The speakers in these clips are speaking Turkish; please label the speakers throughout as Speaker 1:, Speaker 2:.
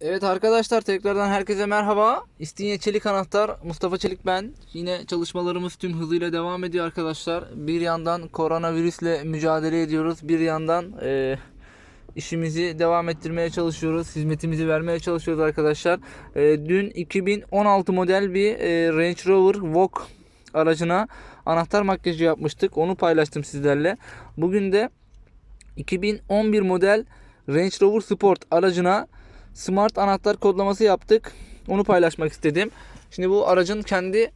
Speaker 1: Evet arkadaşlar tekrardan herkese merhaba. İstinye Çelik Anahtar, Mustafa Çelik ben. Yine çalışmalarımız tüm hızıyla devam ediyor arkadaşlar. Bir yandan koronavirüsle mücadele ediyoruz. Bir yandan e, işimizi devam ettirmeye çalışıyoruz. Hizmetimizi vermeye çalışıyoruz arkadaşlar. E, dün 2016 model bir e, Range Rover Vogue aracına anahtar makyajı yapmıştık. Onu paylaştım sizlerle. Bugün de 2011 model Range Rover Sport aracına smart anahtar kodlaması yaptık. Onu paylaşmak istedim. Şimdi bu aracın kendi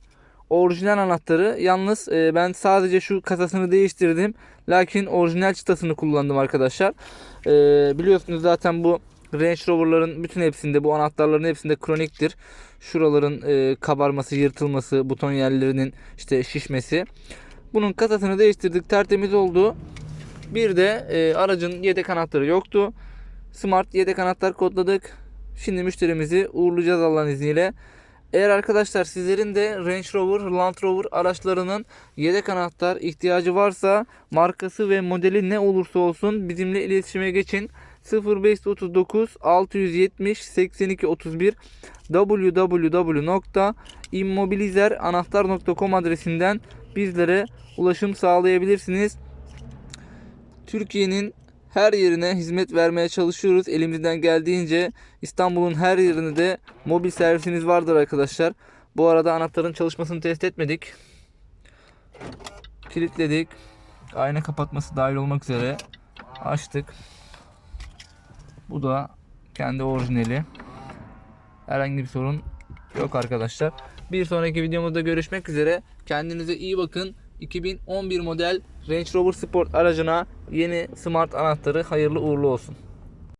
Speaker 1: orijinal anahtarı. Yalnız e, ben sadece şu kasasını değiştirdim. Lakin orijinal çıtasını kullandım arkadaşlar. E, biliyorsunuz zaten bu Range Rover'ların bütün hepsinde bu anahtarların hepsinde kroniktir. Şuraların e, kabarması, yırtılması, buton yerlerinin işte şişmesi. Bunun kasasını değiştirdik. Tertemiz oldu. Bir de e, aracın yedek anahtarı yoktu. Smart yedek anahtar kodladık. Şimdi müşterimizi uğurlayacağız Allah'ın izniyle. Eğer arkadaşlar sizlerin de Range Rover, Land Rover araçlarının yedek anahtar ihtiyacı varsa markası ve modeli ne olursa olsun bizimle iletişime geçin. 0539 670 82 31 www.immobilizeranahtar.com adresinden bizlere ulaşım sağlayabilirsiniz. Türkiye'nin her yerine hizmet vermeye çalışıyoruz. Elimizden geldiğince İstanbul'un her yerinde de mobil servisimiz vardır arkadaşlar. Bu arada anahtarın çalışmasını test etmedik. Kilitledik. Ayna kapatması dahil olmak üzere açtık. Bu da kendi orijinali. Herhangi bir sorun yok arkadaşlar. Bir sonraki videomuzda görüşmek üzere. Kendinize iyi bakın. 2011 model Range Rover Sport aracına yeni smart anahtarı hayırlı uğurlu olsun.